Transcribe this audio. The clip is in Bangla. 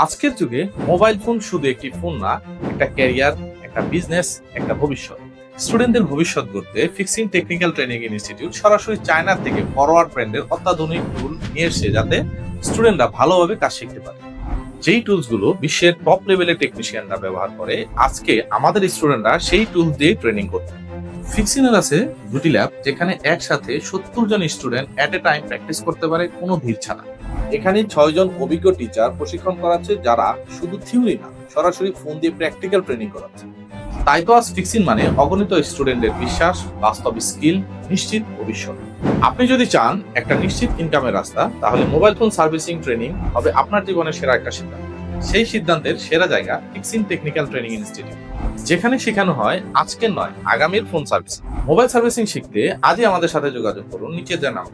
আজকের যুগে মোবাইল ফোন শুধু একটি ফোন না, একটা ক্যারিয়ার, একটা বিজনেস, একটা ভবিষ্যৎ। স্টুডেন্টদের ভবিষ্যৎ গড়তে ফিক্সিং টেকনিক্যাল ট্রেনিং ইনস্টিটিউট সরাসরি চায়না থেকে ফরওয়ার্ড ব্র্যান্ডের অত্যাধুনিক টুল নিয়ে এসেছে যাতে স্টুডেন্টরা ভালোভাবে কাজ শিখতে পারে। যেই টুলসগুলো বিশ্বের টপ লেভেলের টেকনিশিয়ানরা ব্যবহার করে, আজকে আমাদের স্টুডেন্টরা সেই টুল দিয়ে ট্রেনিং করতে ফিক্সিনের আছে দুটি ল্যাব, যেখানে একসাথে সত্তর জন student at a time practice করতে পারে, কোনো ভিড় ছাড়া। এখানে ছয় জন অভিজ্ঞ টিচার প্রশিক্ষণ করাচ্ছে যারা শুধু থিওরি না, সরাসরি ফোন দিয়ে প্র্যাকটিক্যাল ট্রেনিং করাচ্ছে। তাই ফিক্সিন মানে অগণিত স্টুডেন্টের বিশ্বাস, বাস্তব স্কিল নিশ্চিত ভবিষ্যৎ। আপনি যদি চান একটা নিশ্চিত ইনকামের রাস্তা, তাহলে মোবাইল ফোন সার্ভিসিং ট্রেনিং হবে আপনার জীবনের সেরা একটা সিদ্ধান্ত। সেই সিদ্ধান্তের সেরা জায়গা ফিক্সিং টেকনিক্যাল ট্রেনিং ইনস্টিটিউট যেখানে শেখানো হয় আজকের নয়, আগামীর ফোন সার্ভিস মোবাইল সার্ভিসিং শিখতে আজই আমাদের সাথে যোগাযোগ করুন, নিচে নাম্বার